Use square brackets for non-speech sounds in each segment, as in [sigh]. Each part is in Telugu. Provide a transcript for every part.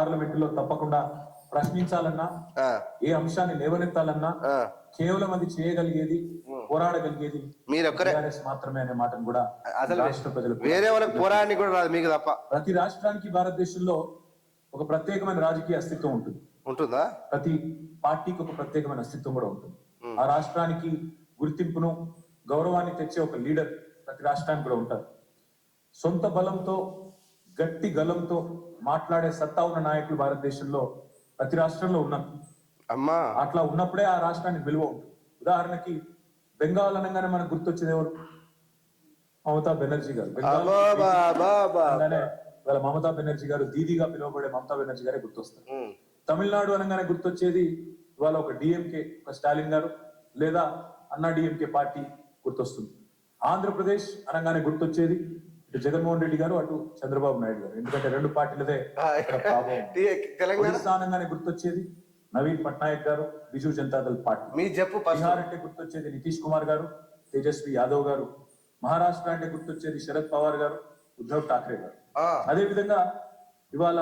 పార్లమెంట్లో తప్పకుండా ప్రశ్నించాలన్నా ఏ అంశాన్ని లేవనెత్తాలన్నా. కేవలం అది చేయగలిగేది పోరాడగలిగేది మీరు ఒక్కరే టీఆర్ఎస్ మాత్రమే అనే మాటను కూడా అసలు రాష్ట్ర ప్రజలకు వేరే వాళ్ళకి పోరాడిని కూడా రాదు మీకు తప్ప. ప్రతి రాష్ట్రానికి భారతదేశంలో ఒక ప్రత్యేకమైన రాజకీయ అస్తిత్వం ఉంటుంది. ఉంటుందా? ప్రతి పార్టీకి ఒక ప్రత్యేకమైన అస్తిత్వం కూడా ఉంటుంది. ఆ రాష్ట్రానికి గుర్తింపును గౌరవాన్ని తెచ్చే ఒక లీడర్ ప్రతి రాష్ట్రానికి కూడా ఉంటారు. సొంత బలంతో గట్టి గలంతో మాట్లాడే సత్తా ఉన్న నాయకులు భారతదేశంలో ప్రతి రాష్ట్రంలో ఉన్నారు. అమ్మా! అట్లా ఉన్నప్పుడే ఆ రాష్ట్రానికి విలువ ఉంటుంది. ఉదాహరణకి బెంగాల్ అనగానే మనకు గుర్తొచ్చేది ఎవరు? మమతా బెనర్జీ గారు. ఇవాళ మమతా బెనర్జీ గారు దీదీగా పిలువబడే మమతా బెనర్జీ గారే గుర్తొస్తారు. తమిళనాడు అనగానే గుర్తొచ్చేది ఇవాళ ఒక డిఎంకే ఒక స్టాలిన్ గారు లేదా అన్నా డిఎంకే పార్టీ గుర్తొస్తుంది. ఆంధ్రప్రదేశ్ అనగానే గుర్తొచ్చేది ఇటు జగన్మోహన్ రెడ్డి గారు అటు చంద్రబాబు నాయుడు గారు. ఎందుకంటే రెండు పార్టీలదే తెలంగాణ? గుర్తొచ్చేది నవీన్ పట్నాయక్ గారు బిజు జనతాదళ్ పార్టీ. మీ చెప్పు బీహార్ అంటే గుర్తొచ్చేది నితీష్ కుమార్ గారు తేజస్వి యాదవ్ గారు. మహారాష్ట్ర అంటే గుర్తొచ్చేది శరద్ పవార్ గారు ఉద్ధవ్ ఠాక్రే గారు. అదే విధంగా ఇవాళ.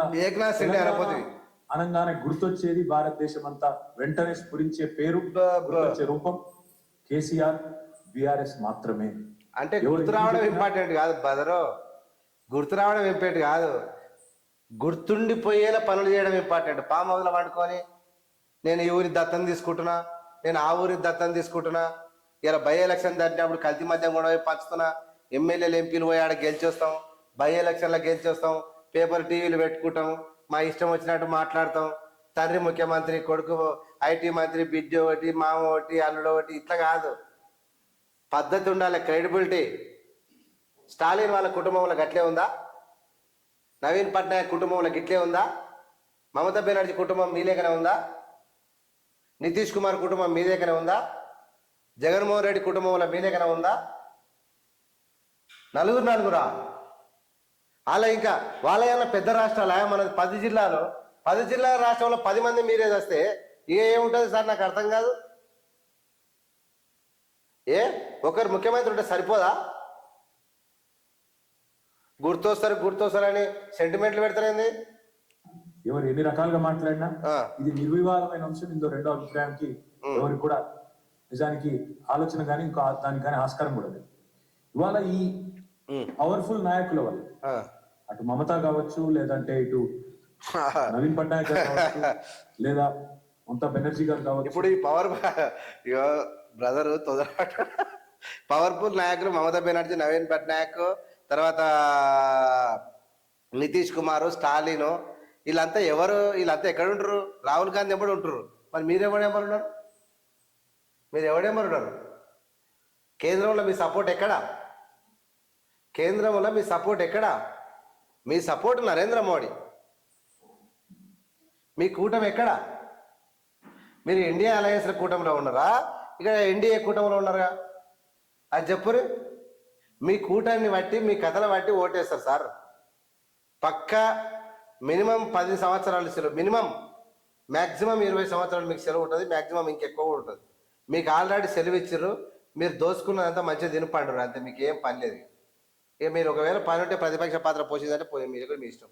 అనగానే గుర్తొచ్చేది భారతదేశం అంతా వెంటనే స్ఫురించే పేరు. గుర్తొచ్చే రూపం. కేసీఆర్ బిఆర్ఎస్ మాత్రమే. అంటే గుర్తు రావడం ఇంపార్టెంట్ కాదు బదరు గుర్తు రావడం ఇంపార్టెంట్ కాదు. గుర్తుండిపోయేలా పనులు చేయడం ఇంపార్టెంట్. పామ్ హౌస్లో వండుకొని నేను ఈ ఊరి దత్తం తీసుకుంటున్నా నేను ఆ ఊరి దత్తం తీసుకుంటున్నా ఇలా బై ఎలక్షన్ దాటినప్పుడు కల్తీ మధ్యం కూడా పోయి పంచుతున్నా ఎమ్మెల్యేలు ఎంపీలు పోయి ఆడ గెలిచొస్తాం బై ఎలక్షన్లో గెలిచొస్తాం పేపర్ టీవీలు పెట్టుకుంటాం మా ఇష్టం వచ్చినట్టు మాట్లాడతాం. తండ్రి ముఖ్యమంత్రి కొడుకు ఐటీ మంత్రి బిడ్డ ఒకటి మామ ఒకటి అల్లుడు ఒకటి ఇట్లా కాదు. పద్ధతి ఉండాలి క్రెడిబిలిటీ స్టాలిన్ వాళ్ళ కుటుంబంలో గట్లే ఉందా? నవీన్ పట్నాయక్ కుటుంబంలో గిట్లే ఉందా? మమతా బెనర్జీ కుటుంబం మీ లేకనే ఉందా? నితీష్ కుమార్ కుటుంబం మీ దగ్గర ఉందా? జగన్మోహన్ రెడ్డి కుటుంబంలో మీ దగ్గర ఉందా? నలుగురు నలుగురా? వాళ్ళ ఇంకా వాళ్ళ ఏమన్నా పెద్ద రాష్ట్రాల? మనది పది జిల్లాలు. పది జిల్లాల రాష్ట్రంలో పది మంది మీరే చేస్తే ఏ ఏముంటుంది సార్? నాకు అర్థం కాదు. ఏ? ఒకరు ముఖ్యమంత్రి ఉంటే సరిపోదా? గుర్తొస్తారు గుర్తొస్తారని సెంటిమెంట్లు పెడతారేంది ఎవరు ఎన్ని రకాలుగా మాట్లాడినా ఇది నిర్వివాదమైన అంశం ఇందో రెండో అభిప్రాయానికి ఎవరికి కూడా నిజానికి ఆలోచన కానీ ఇంకో దానికి కానీ ఆస్కారం కూడా లేదు. ఇవాళ ఈ పవర్ఫుల్ నాయకుల వల్ల. అటు మమత కావచ్చు లేదంటే ఇటు నవీన్ పట్నాయక్ [laughs] లేదా మమతా బెనర్జీ గారు కావచ్చు. ఇప్పుడు ఈ పవర్ బ్రదర్ తొందర పవర్ఫుల్ నాయకులు మమతా బెనర్జీ నవీన్ పట్నాయక్ తర్వాత నితీష్ కుమార్ స్టాలిన్ వీళ్ళంతా ఎవరు వీళ్ళంతా ఎక్కడ ఉంటారు రాహుల్ గాంధీ ఎప్పుడు ఉంటారు మరి మీరు ఉన్నారు? మీరు ఎవడెవరు ఉన్నారు? కేంద్రంలో మీ సపోర్ట్ ఎక్కడా? కేంద్రంలో మీ సపోర్ట్ ఎక్కడా? మీ సపోర్ట్ నరేంద్ర మోడీ. మీ కూటమి ఎక్కడా? మీరు ఇండియా అలయన్స్ల కూటమిలో ఉన్నారా? ఇక్కడ ఎన్డీఏ కూటమిలో ఉన్నారా అది చెప్పురు. మీ కూటాన్ని బట్టి మీ కథలు బట్టి ఓటేస్తారు సార్. పక్క మినిమం పది సంవత్సరాలు సెలవు మినిమం మ్యాక్సిమం ఇరవై సంవత్సరాలు మీకు సెలవు ఉంటుంది మ్యాక్సిమం ఇంకెక్కువ కూడా ఉంటుంది. మీకు ఆల్రెడీ సెలవు ఇచ్చారు మీరు దోసుకున్నదంతా మంచిగా తినపండు అంతే మీకు ఏం పని లేదు. ఇక మీరు ఒకవేళ పని ఉంటే ప్రతిపక్ష పాత్ర పోషిందంటే పోయి మీరు కూడా మీ ఇష్టం.